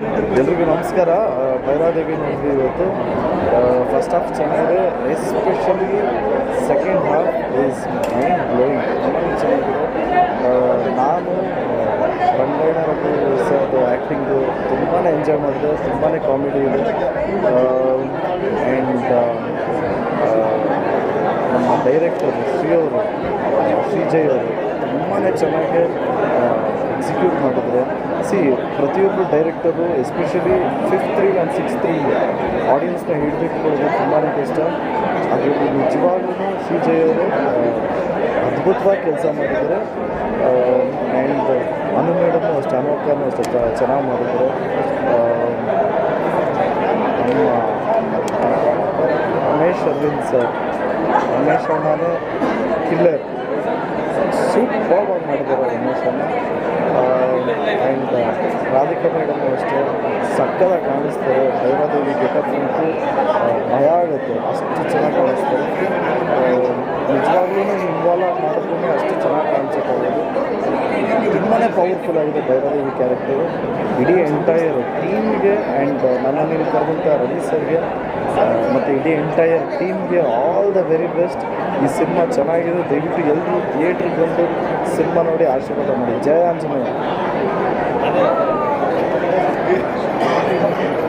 ಎಲ್ರಿಗೂ ನಮಸ್ಕಾರ. ಭೈರಾದೇವಿ ನೋಡಿದ್ವಿ ಇವತ್ತು. ಫಸ್ಟ್ ಹಾಫ್ ಚೆನ್ನಾಗಿದೆ. Especially second half is mind blowing ತುಂಬ ಚೆನ್ನಾಗಿದೆ ನಾನು ರಂಗಾಯಣ ಸರ್ದು ಆ್ಯಕ್ಟಿಂಗು ತುಂಬಾ ಎಂಜಾಯ್ ಮಾಡಿದೆ. ತುಂಬಾ ಕಾಮಿಡಿ ಇದೆ. ಆ್ಯಂಡ್ ನಮ್ಮ ಡೈರೆಕ್ಟರ್ ಶ್ರೀ ಅವರು ಶ್ರೀಜಯ್ ಅವರು ತುಂಬಾ ಚೆನ್ನಾಗಿ ಎಕ್ಸಿಕ್ಯೂಟ್ ಮಾಡಿದ್ರೆ ಸಿ ಪ್ರತಿಯೊಬ್ಬರು director especially fifth three and six three ಆಡಿಯನ್ಸ್ನ ಹಿಡಿದಿಟ್ಕೊಳ್ಳೋದು ತುಂಬಾ ಕಷ್ಟ. ಅದರಲ್ಲಿ ನಿಜವಾಗ್ಲೂ ಸಿ ಅವರು ಅದ್ಭುತವಾಗಿ ಕೆಲಸ ಮಾಡಿದರೆ ಆ್ಯಂಡ್ ಅನು ಮೇಡಮ್ ಅಷ್ಟು ಅನುಕನೂ ಅಷ್ಟು ಚೆನ್ನಾಗಿ ಮಾಡಿದ್ರು ನಮ್ಮ ರಮೇಶ್ ಅರವಿಂದ್ ಸರ್ ರಮೇಶ್ ಅಣ್ಣನೇ ಕಿಲ್ಲರ್ ಸೂಪರ್ವಾಗಿ ಮಾಡಿದ್ದಾರೆ ಎಮೋಷನ್ ಆ್ಯಂಡ್ ರಾಧಿಕಾ ಮೇಡಮ್ ಅಷ್ಟೇ. ಸಕ್ಕದಾಗಿ ಕಾಣಿಸ್ತಾರೆ. ಭೈರಾದೇವಿ ಗೆಟಪ್ ಅಂತೂ ಭಯ ಆಗುತ್ತೆ. ಅಷ್ಟು ಚೆನ್ನಾಗಿ ಕಾಣಿಸ್ತಾರೆ. ನಿಜವಾಗ್ಲೂ ಇನ್ವಾಲ್ವ್ ಮಾಡಿದ್ರೂ ಅಷ್ಟು ಚೆನ್ನಾಗಿ ತುಂಬಾ ಪವರ್ಫುಲ್ ಆಗಿದೆ ಭೈರಾದೇವಿ ಕ್ಯಾರೆಕ್ಟರು ಇಡೀ ಎಂಟೈರ್ ಟೀಮ್ಗೆ ಆ್ಯಂಡ್ ನನ್ನನ್ನು ಇಲ್ಲಿ ಕರೆದಂಥ ರವಿ ಸರ್ಗೆ ಮತ್ತು ಇಡೀ ಎಂಟೈರ್ ಟೀಮ್ಗೆ ಆಲ್ ದ ವೆರಿ ಬೆಸ್ಟ್ ಈ ಸಿನಿಮಾ ಚೆನ್ನಾಗಿದೆ, ದಯವಿಟ್ಟು ಎಲ್ಲರೂ ಥಿಯೇಟ್ರಿಗೆ ಬಂದು ಸಿನಿಮಾ ನೋಡಿ ಆಶೀರ್ವಾದ ಮಾಡಿ. ಜಯ ಆಂಜನೇಯ.